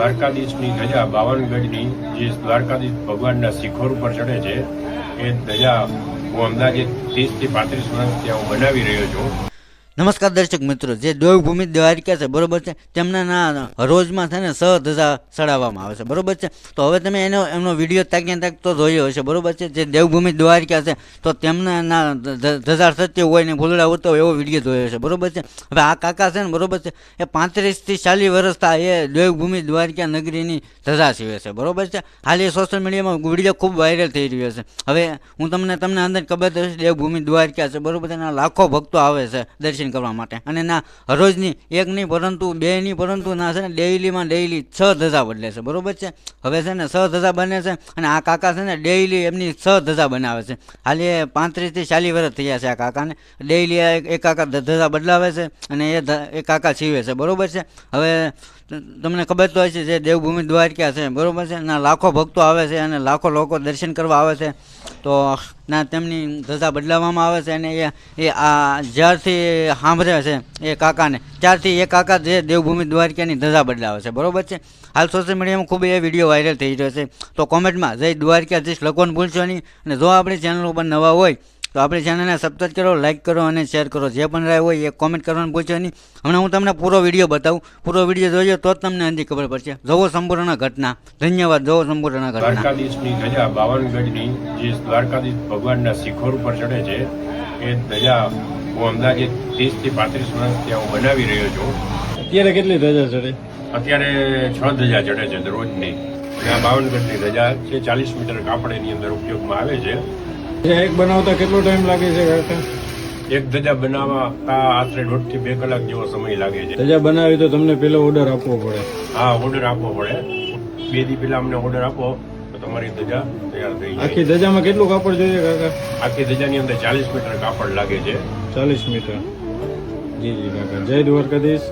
દ્વારકાધીશની ધજા બાવનગઢની, જે દ્વારકાધીશ ભગવાનના શિખર ઉપર ચડે છે, એ ધજા હું અંદાજે ત્રીસથી પાંત્રીસ વર્ષ ત્યાં હું બનાવી રહ્યો છું. નમસ્કાર દર્શક મિત્રો, જે દેવભૂમિ દ્વારિકા છે, બરોબર છે? તેમના ના રોજમાં છે ને સહ ધજા ચડાવવામાં આવે છે, બરોબર છે? તો હવે તમે એનો, એમનો વીડિયો તાક્યા તાક તો જોયો હશે, બરોબર છે? જે દેવભૂમિ દ્વારિકા છે, તો તેમના ના ધજા સત્ય હોય ને ભૂલડા હોય એવો વીડિયો જોયો છે બરોબર છે? હવે આ કાકા છે ને, બરોબર છે? એ પાંત્રીસથી ચાલીસ વર્ષ થાય એ દેવભૂમિ દ્વારિકા નગરીની ધજા સીવે છે, બરોબર છે? હાલ એ સોશિયલ મીડિયામાં વીડિયો ખૂબ વાયરલ થઈ રહ્યો છે. હવે હું તમને તમને અંદર ખબર દેવભૂમિ દ્વારિકા છે, બરોબર છે? લાખો ભક્તો આવે છે દર્શન કરવા માટે. અને ના, હરોજની એક નહીં પરંતુ બે નહીં પરંતુ ના છે ને, ડેઈલીમાં ડેઈલી છ ધજા બદલે છે. બરોબર છે? હવે છે ને, છ ધજા બને છે અને આ કાકા છે ને, ડેઈલી એમની છ ધજા બનાવે છે. હાલી એ પાંત્રીસથી ચાલીસ વર્ષ થયા છે આ કાકાને. ડેઈલી એક કાકા ધજા બદલાવે છે અને એ એ કાકા સીવે છે. બરોબર છે? હવે તમને ખબર તો હશે જે દેવભૂમિ દ્વારકા છે. બરોબર છે? ના, લાખો ભક્તો આવે છે અને લાખો લોકો દર્શન કરવા આવે છે. તો ના, તેમની ધજા બદલાવવામાં આવે છે અને એ એ આ જ્યારથી સાંભળે છે એ કાકાને, ત્યારથી એ કાકા જે દેવભૂમિ દ્વારકાની ધજા બદલાવે છે. બરોબર છે? હાલ સોશિયલ મીડિયામાં ખૂબ એ વીડિયો વાયરલ થઈ રહ્યો છે. તો કોમેન્ટમાં જય દ્વારકાધીશ લખવાનું ભૂલશો નહીં અને જો આપણી ચેનલ ઉપર નવા હોય તો આપણી ચેનલને સબસ્ક્રાઈબ કરો લાઇક કરો અને શેર કરો. જે પણ રાય હોય એ કોમેન્ટ કરવાનું પૂછો નહીં. હમણાં હું તમને પૂરો વીડિયો બતાવું. પૂરો વીડિયો જોજો તો જ તમને અંધી ખબર પડશે. જોવો સંપૂર્ણ ઘટના. ધન્યવાદ જોવો સંપૂર્ણ ઘટના. દ્વારકાધીશની ધજા બાવનગઢની જે દ્વારકાધીશ ભગવાનના શિખર ઉપર ચડે છે એ ધજા હું અંદાજે ત્રીસથી પાંત્રીસ વર્ષ ત્યાં હું બનાવી રહ્યો છું. અત્યારે કેટલી ધજા ચડે? અત્યારે છ ધજા ચડે છે દરરોજની. ત્યાં બાવનગઢની ધજા છે ચાલીસ મીટર કાપડ એની અંદર ઉપયોગમાં આવે છે. એક બનાવતા કેટલો ટાઈમ લાગે છે કાકા એક ધજા બનાવવા આશરે દોઢથી બે કલાક જેવો સમય લાગે છે. ધજા બનાવી તો તમને પેલો ઓર્ડર આપવો પડે. હા ઓર્ડર આપવો પડે. બે દી પેલા અમને ઓર્ડર આપો તો તમારી ધજા તૈયાર થઈ આખી ધજામાં કેટલું કાપડ જોઈએ કાકા? આખી ધજાની અંદર ચાલીસ મીટર કાપડ લાગે છે. ચાલીસ મીટર. જી જી કાકા. જય દ્વારકાધીશ.